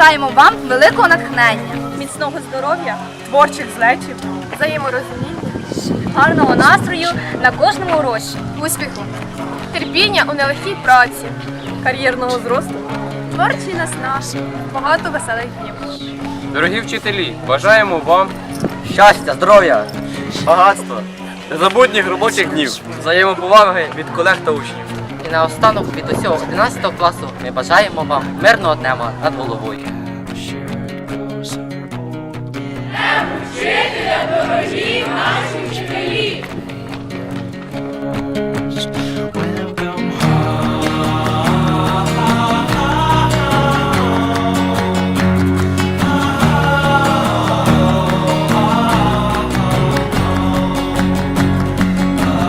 Бажаємо вам великого натхнення, міцного здоров'я, творчих злетів, взаєморозуміння, гарного настрою на кожному уроці, успіху, терпіння у нелегкій праці, кар'єрного зросту, творчий наснаж, багато веселих днів. Дорогі вчителі, бажаємо вам Щастя, здоров'я, багатства, незабутніх робочих днів, взаємоповаги від колег та учнів. І наостанок від усього 11 класу ми бажаємо вам мирного днема над головою. Вчителя дорогі наші